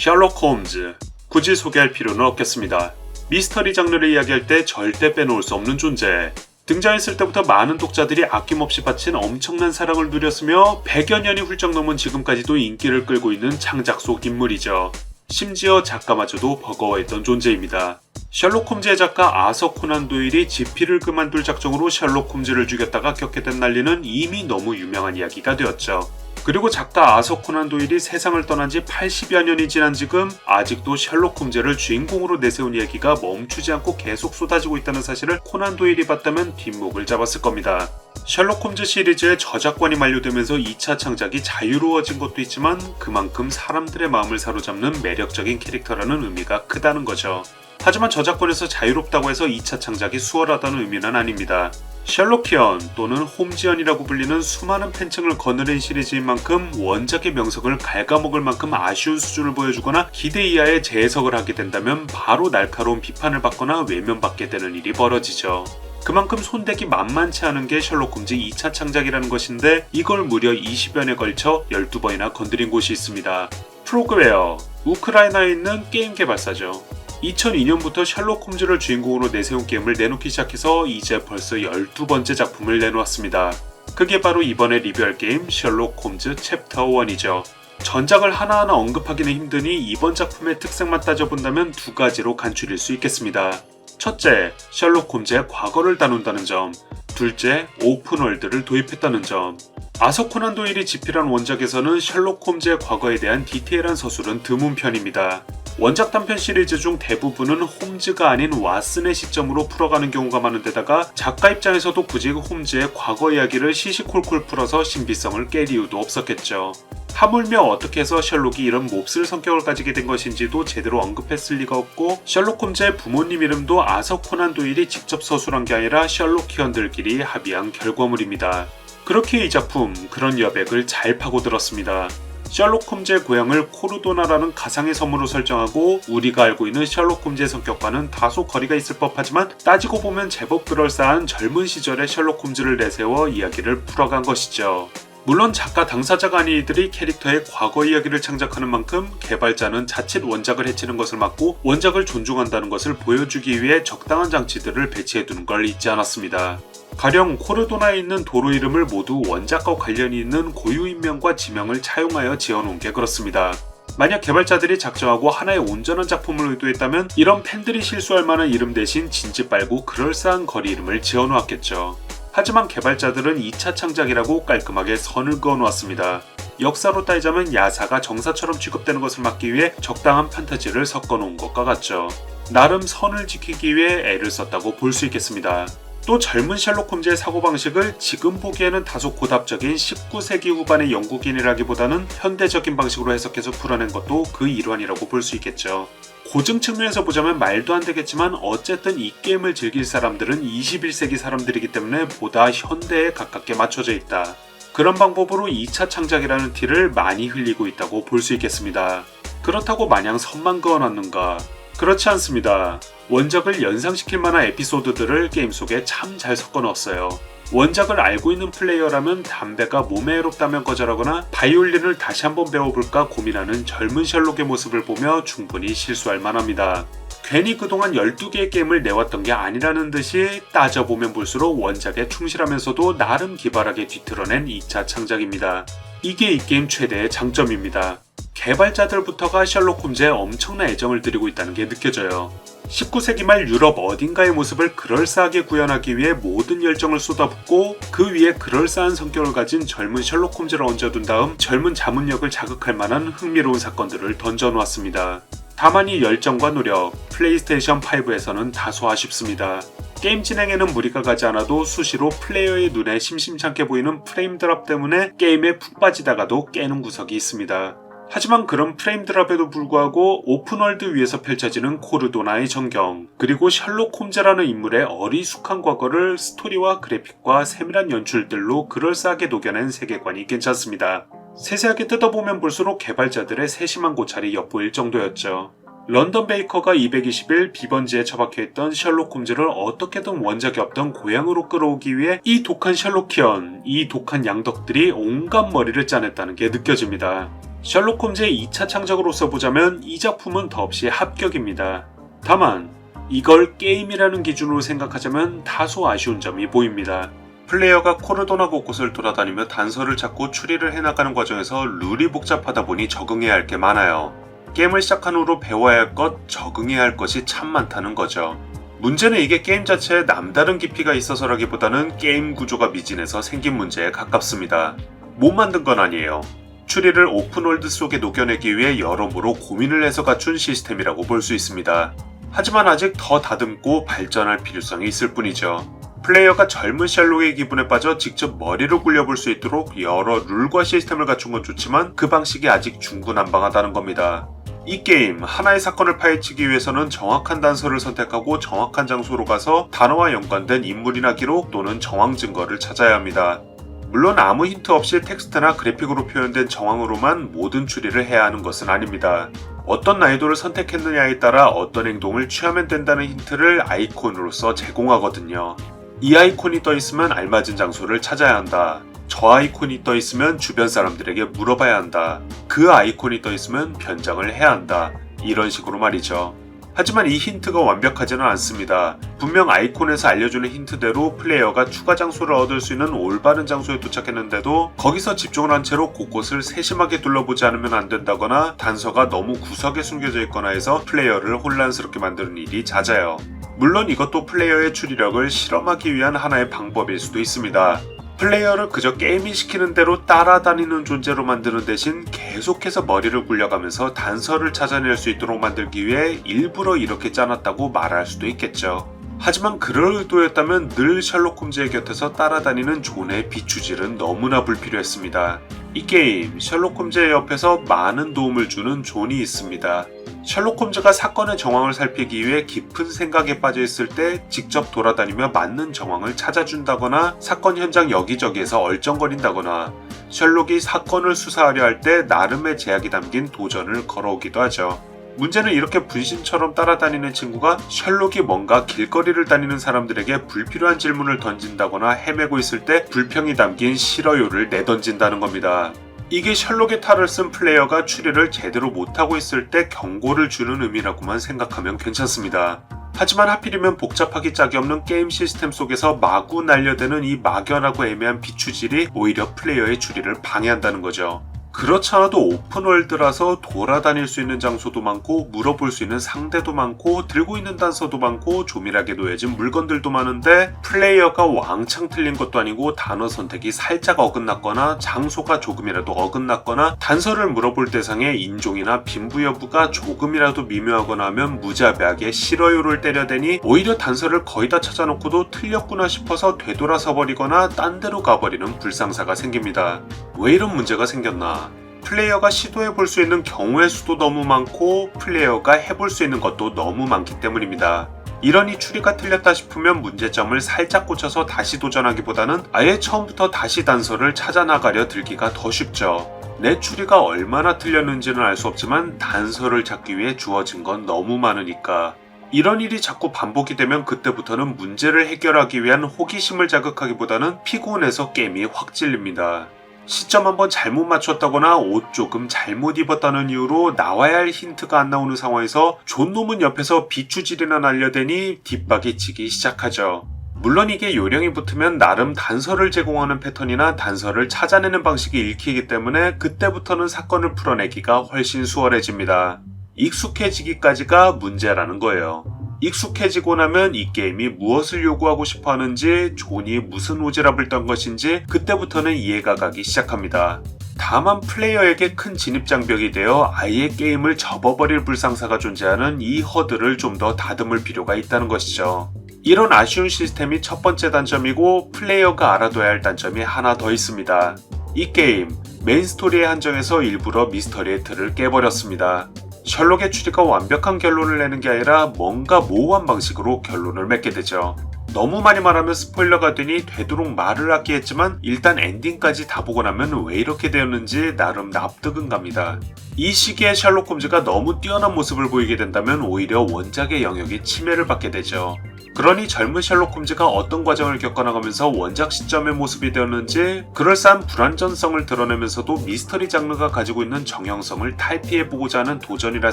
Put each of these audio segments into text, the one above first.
셜록 홈즈. 굳이 소개할 필요는 없겠습니다. 미스터리 장르를 이야기할 때 절대 빼놓을 수 없는 존재. 등장했을 때부터 많은 독자들이 아낌없이 바친 엄청난 사랑을 누렸으며 100여 년이 훌쩍 넘은 지금까지도 인기를 끌고 있는 창작 속 인물이죠. 심지어 작가마저도 버거워했던 존재입니다. 셜록 홈즈의 작가 아서 코난 도일이 지피를 그만둘 작정으로 셜록 홈즈를 죽였다가 겪게 된 난리는 이미 너무 유명한 이야기가 되었죠. 그리고 작가 아서 코난 도일이 세상을 떠난 지 80여 년이 지난 지금 아직도 셜록 홈즈를 주인공으로 내세운 이야기가 멈추지 않고 계속 쏟아지고 있다는 사실을 코난 도일이 봤다면 뒷목을 잡았을 겁니다. 셜록 홈즈 시리즈의 저작권이 만료되면서 2차 창작이 자유로워진 것도 있지만 그만큼 사람들의 마음을 사로잡는 매력적인 캐릭터라는 의미가 크다는 거죠. 하지만 저작권에서 자유롭다고 해서 2차 창작이 수월하다는 의미는 아닙니다. 셜록히언 또는 홈지언이라고 불리는 수많은 팬층을 거느린 시리즈인 만큼 원작의 명성을 갉아먹을 만큼 아쉬운 수준을 보여주거나 기대 이하의 재해석을 하게 된다면 바로 날카로운 비판을 받거나 외면받게 되는 일이 벌어지죠. 그만큼 손대기 만만치 않은 게 셜록 홈즈 2차 창작이라는 것인데 이걸 무려 20여년에 걸쳐 12번이나 건드린 곳이 있습니다. 프로그웨어, 우크라이나에 있는 게임 개발사죠. 2002년부터 셜록 홈즈를 주인공으로 내세운 게임을 내놓기 시작해서 이제 벌써 12번째 작품을 내놓았습니다. 그게 바로 이번에 리뷰할 게임 셜록 홈즈 챕터 1이죠. 전작을 하나하나 언급하기는 힘드니 이번 작품의 특색만 따져본다면 두 가지로 간추릴 수 있겠습니다. 첫째, 셜록 홈즈의 과거를 다룬다는 점. 둘째, 오픈월드를 도입했다는 점. 아서 코난 도일이 집필한 원작에서는 셜록 홈즈의 과거에 대한 디테일한 서술은 드문 편입니다. 원작 단편 시리즈 중 대부분은 홈즈가 아닌 왓슨의 시점으로 풀어가는 경우가 많은데다가 작가 입장에서도 굳이 홈즈의 과거 이야기를 시시콜콜 풀어서 신비성을 깰 이유도 없었겠죠. 하물며 어떻게 해서 셜록이 이런 몹쓸 성격을 가지게 된 것인지도 제대로 언급했을 리가 없고 셜록 홈즈의 부모님 이름도 아서 코난 도일이 직접 서술한 게 아니라 셜록히언들끼리 합의한 결과물입니다. 그렇게 이 작품 그런 여백을 잘 파고들었습니다. 셜록 홈즈의 고향을 코르도나라는 가상의 섬으로 설정하고 우리가 알고 있는 셜록 홈즈의 성격과는 다소 거리가 있을 법하지만 따지고 보면 제법 그럴싸한 젊은 시절의 셜록 홈즈를 내세워 이야기를 풀어간 것이죠. 물론 작가 당사자가 아닌 이들이 캐릭터의 과거 이야기를 창작하는 만큼 개발자는 자칫 원작을 해치는 것을 막고 원작을 존중한다는 것을 보여주기 위해 적당한 장치들을 배치해두는 걸 잊지 않았습니다. 가령 코르도나에 있는 도로 이름을 모두 원작과 관련이 있는 고유 인명과 지명을 차용하여 지어놓은 게 그렇습니다. 만약 개발자들이 작정하고 하나의 온전한 작품을 의도했다면 이런 팬들이 실수할 만한 이름 대신 진지 빨고 그럴싸한 거리 이름을 지어놓았겠죠. 하지만 개발자들은 2차 창작이라고 깔끔하게 선을 그어놓았습니다. 역사로 따지자면 야사가 정사처럼 취급되는 것을 막기 위해 적당한 판타지를 섞어놓은 것과 같죠. 나름 선을 지키기 위해 애를 썼다고 볼 수 있겠습니다. 또 젊은 셜록 홈즈의 사고방식을 지금 보기에는 다소 고답적인 19세기 후반의 영국인이라기보다는 현대적인 방식으로 해석해서 풀어낸 것도 그 일환이라고 볼 수 있겠죠. 고증 측면에서 보자면 말도 안 되겠지만 어쨌든 이 게임을 즐길 사람들은 21세기 사람들이기 때문에 보다 현대에 가깝게 맞춰져 있다. 그런 방법으로 2차 창작이라는 티를 많이 흘리고 있다고 볼 수 있겠습니다. 그렇다고 마냥 선만 그어놨는가? 그렇지 않습니다. 원작을 연상시킬 만한 에피소드들을 게임 속에 참 잘 섞어 넣었어요. 원작을 알고 있는 플레이어라면 담배가 몸에 해롭다면 거절하거나 바이올린을 다시 한번 배워볼까 고민하는 젊은 셜록의 모습을 보며 충분히 실수할 만합니다. 괜히 그동안 12개의 게임을 내왔던 게 아니라는 듯이 따져보면 볼수록 원작에 충실하면서도 나름 기발하게 뒤틀어낸 2차 창작입니다. 이게 이 게임 최대의 장점입니다. 개발자들부터가 셜록 홈즈에 엄청난 애정을 들이고 있다는 게 느껴져요. 19세기 말 유럽 어딘가의 모습을 그럴싸하게 구현하기 위해 모든 열정을 쏟아붓고 그 위에 그럴싸한 성격을 가진 젊은 셜록 홈즈를 얹어둔 다음 젊은 자문력을 자극할 만한 흥미로운 사건들을 던져놓았습니다. 다만 이 열정과 노력, 플레이스테이션 5에서는 다소 아쉽습니다. 게임 진행에는 무리가 가지 않아도 수시로 플레이어의 눈에 심심찮게 보이는 프레임 드랍 때문에 게임에 푹 빠지다가도 깨는 구석이 있습니다. 하지만 그런 프레임 드랍에도 불구하고 오픈월드 위에서 펼쳐지는 코르도나의 전경, 그리고 셜록 홈즈라는 인물의 어리숙한 과거를 스토리와 그래픽과 세밀한 연출들로 그럴싸하게 녹여낸 세계관이 괜찮습니다. 세세하게 뜯어보면 볼수록 개발자들의 세심한 고찰이 엿보일 정도였죠. 런던 베이커가 220일 비번지에 처박혀있던 셜록 홈즈를 어떻게든 원작이 없던 고향으로 끌어오기 위해 이 독한 셜록키언, 이 독한 양덕들이 온갖 머리를 짜냈다는 게 느껴집니다. 셜록 홈즈의 2차 창작으로서 보자면 이 작품은 더없이 합격입니다. 다만 이걸 게임이라는 기준으로 생각하자면 다소 아쉬운 점이 보입니다. 플레이어가 코르도나 곳곳을 돌아다니며 단서를 찾고 추리를 해나가는 과정에서 룰이 복잡하다 보니 적응해야 할 게 많아요. 게임을 시작한 후로 배워야 할 것, 적응해야 할 것이 참 많다는 거죠. 문제는 이게 게임 자체에 남다른 깊이가 있어서라기보다는 게임 구조가 미진해서 생긴 문제에 가깝습니다. 못 만든 건 아니에요. 추리를 오픈월드 속에 녹여내기 위해 여러모로 고민을 해서 갖춘 시스템이라고 볼 수 있습니다. 하지만 아직 더 다듬고 발전할 필요성이 있을 뿐이죠. 플레이어가 젊은 셜록의 기분에 빠져 직접 머리를 굴려볼 수 있도록 여러 룰과 시스템을 갖춘 건 좋지만 그 방식이 아직 중구난방하다는 겁니다. 이 게임 하나의 사건을 파헤치기 위해서는 정확한 단서를 선택하고 정확한 장소로 가서 단어와 연관된 인물이나 기록 또는 정황 증거를 찾아야 합니다. 물론 아무 힌트 없이 텍스트나 그래픽으로 표현된 정황으로만 모든 추리를 해야 하는 것은 아닙니다. 어떤 난이도를 선택했느냐에 따라 어떤 행동을 취하면 된다는 힌트를 아이콘으로서 제공하거든요. 이 아이콘이 떠 있으면 알맞은 장소를 찾아야 한다. 저 아이콘이 떠 있으면 주변 사람들에게 물어봐야 한다. 그 아이콘이 떠 있으면 변장을 해야 한다. 이런 식으로 말이죠. 하지만 이 힌트가 완벽하지는 않습니다. 분명 아이콘에서 알려주는 힌트대로 플레이어가 추가 장소를 얻을 수 있는 올바른 장소에 도착했는데도 거기서 집중을 한 채로 곳곳을 세심하게 둘러보지 않으면 안 된다거나 단서가 너무 구석에 숨겨져 있거나 해서 플레이어를 혼란스럽게 만드는 일이 잦아요. 물론 이것도 플레이어의 추리력을 실험하기 위한 하나의 방법일 수도 있습니다. 플레이어를 그저 게임이 시키는 대로 따라다니는 존재로 만드는 대신 계속해서 머리를 굴려가면서 단서를 찾아낼 수 있도록 만들기 위해 일부러 이렇게 짜놨다고 말할 수도 있겠죠. 하지만 그럴 의도였다면 늘 셜록 홈즈의 곁에서 따라다니는 존의 비추질은 너무나 불필요했습니다. 이 게임 셜록 홈즈의 옆에서 많은 도움을 주는 존이 있습니다. 셜록 홈즈가 사건의 정황을 살피기 위해 깊은 생각에 빠져 있을 때 직접 돌아다니며 맞는 정황을 찾아준다거나 사건 현장 여기저기에서 얼쩡거린다거나 셜록이 사건을 수사하려 할 때 나름의 제약이 담긴 도전을 걸어오기도 하죠. 문제는 이렇게 분신처럼 따라다니는 친구가 셜록이 뭔가 길거리를 다니는 사람들에게 불필요한 질문을 던진다거나 헤매고 있을 때 불평이 담긴 싫어요를 내던진다는 겁니다. 이게 셜록의 탈을 쓴 플레이어가 추리를 제대로 못하고 있을 때 경고를 주는 의미라고만 생각하면 괜찮습니다. 하지만 하필이면 복잡하기 짝이 없는 게임 시스템 속에서 마구 날려대는 이 막연하고 애매한 비추질이 오히려 플레이어의 추리를 방해한다는 거죠. 그렇지 않아도 오픈월드라서 돌아다닐 수 있는 장소도 많고 물어볼 수 있는 상대도 많고 들고 있는 단서도 많고 조밀하게 놓여진 물건들도 많은데 플레이어가 왕창 틀린 것도 아니고 단어 선택이 살짝 어긋났거나 장소가 조금이라도 어긋났거나 단서를 물어볼 대상의 인종이나 빈부 여부가 조금이라도 미묘하거나 하면 무자비하게 싫어요를 때려대니 오히려 단서를 거의 다 찾아놓고도 틀렸구나 싶어서 되돌아서 버리거나 딴 데로 가버리는 불상사가 생깁니다. 왜 이런 문제가 생겼나? 플레이어가 시도해 볼 수 있는 경우의 수도 너무 많고 플레이어가 해볼 수 있는 것도 너무 많기 때문입니다. 이러니 추리가 틀렸다 싶으면 문제점을 살짝 고쳐서 다시 도전하기보다는 아예 처음부터 다시 단서를 찾아 나가려 들기가 더 쉽죠. 내 추리가 얼마나 틀렸는지는 알 수 없지만 단서를 찾기 위해 주어진 건 너무 많으니까. 이런 일이 자꾸 반복이 되면 그때부터는 문제를 해결하기 위한 호기심을 자극하기보다는 피곤해서 게임이 확 질립니다. 시점 한번 잘못 맞췄다거나 옷 조금 잘못 입었다는 이유로 나와야 할 힌트가 안 나오는 상황에서 존놈은 옆에서 비추질이나 날려대니 뒷박이 치기 시작하죠. 물론 이게 요령이 붙으면 나름 단서를 제공하는 패턴이나 단서를 찾아내는 방식이 읽히기 때문에 그때부터는 사건을 풀어내기가 훨씬 수월해집니다. 익숙해지기까지가 문제라는 거예요. 익숙해지고 나면 이 게임이 무엇을 요구하고 싶어 하는지, 존이 무슨 오지랖을 떤 것인지, 그때부터는 이해가 가기 시작합니다. 다만 플레이어에게 큰 진입장벽이 되어 아예 게임을 접어버릴 불상사가 존재하는 이 허들을 좀 더 다듬을 필요가 있다는 것이죠. 이런 아쉬운 시스템이 첫 번째 단점이고 플레이어가 알아둬야 할 단점이 하나 더 있습니다. 이 게임 메인 스토리에 한정해서 일부러 미스터리의 틀을 깨버렸습니다. 셜록의 추리가 완벽한 결론을 내는 게 아니라 뭔가 모호한 방식으로 결론을 맺게 되죠. 너무 많이 말하면 스포일러가 되니 되도록 말을 아끼 했지만 일단 엔딩까지 다 보고 나면 왜 이렇게 되었는지 나름 납득은 갑니다. 이 시기에 셜록 홈즈가 너무 뛰어난 모습을 보이게 된다면 오히려 원작의 영역이 침해를 받게 되죠. 그러니 젊은 셜록 홈즈가 어떤 과정을 겪어나가면서 원작 시점의 모습이 되었는지 그럴싸한 불완전성을 드러내면서도 미스터리 장르가 가지고 있는 정형성을 탈피해보고자 하는 도전이라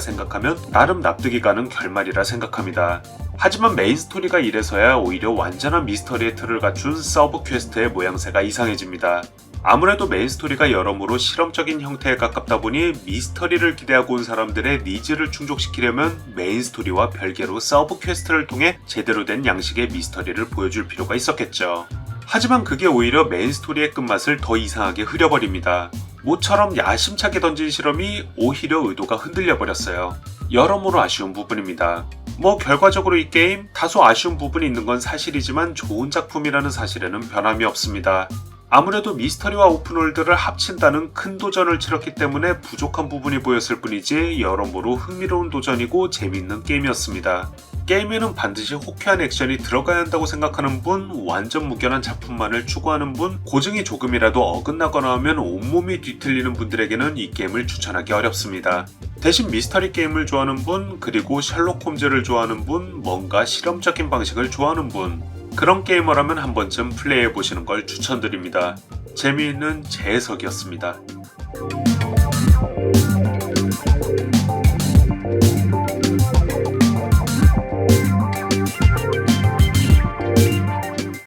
생각하면 나름 납득이 가는 결말이라 생각합니다. 하지만 메인 스토리가 이래서야 오히려 완전한 미스터리의 틀을 갖춘 서브 퀘스트의 모양새가 이상해집니다. 아무래도 메인 스토리가 여러모로 실험적인 형태에 가깝다 보니 미스터리를 기대하고 온 사람들의 니즈를 충족시키려면 메인 스토리와 별개로 서브 퀘스트를 통해 제대로 된 양식의 미스터리를 보여줄 필요가 있었겠죠. 하지만 그게 오히려 메인 스토리의 끝맛을 더 이상하게 흐려버립니다. 모처럼 야심차게 던진 실험이 오히려 의도가 흔들려 버렸어요. 여러모로 아쉬운 부분입니다. 뭐 결과적으로 이 게임 다소 아쉬운 부분이 있는 건 사실이지만 좋은 작품이라는 사실에는 변함이 없습니다. 아무래도 미스터리와 오픈월드를 합친다는 큰 도전을 치렀기 때문에 부족한 부분이 보였을 뿐이지 여러모로 흥미로운 도전이고 재미있는 게임이었습니다. 게임에는 반드시 호쾌한 액션이 들어가야 한다고 생각하는 분, 완전 무견한 작품만을 추구하는 분, 고증이 조금이라도 어긋나거나 하면 온몸이 뒤틀리는 분들에게는 이 게임을 추천하기 어렵습니다. 대신 미스터리 게임을 좋아하는 분, 그리고 셜록 홈즈를 좋아하는 분, 뭔가 실험적인 방식을 좋아하는 분, 그런 게이머라면 한 번쯤 플레이해 보시는 걸 추천드립니다. 재미있는 재해석이었습니다.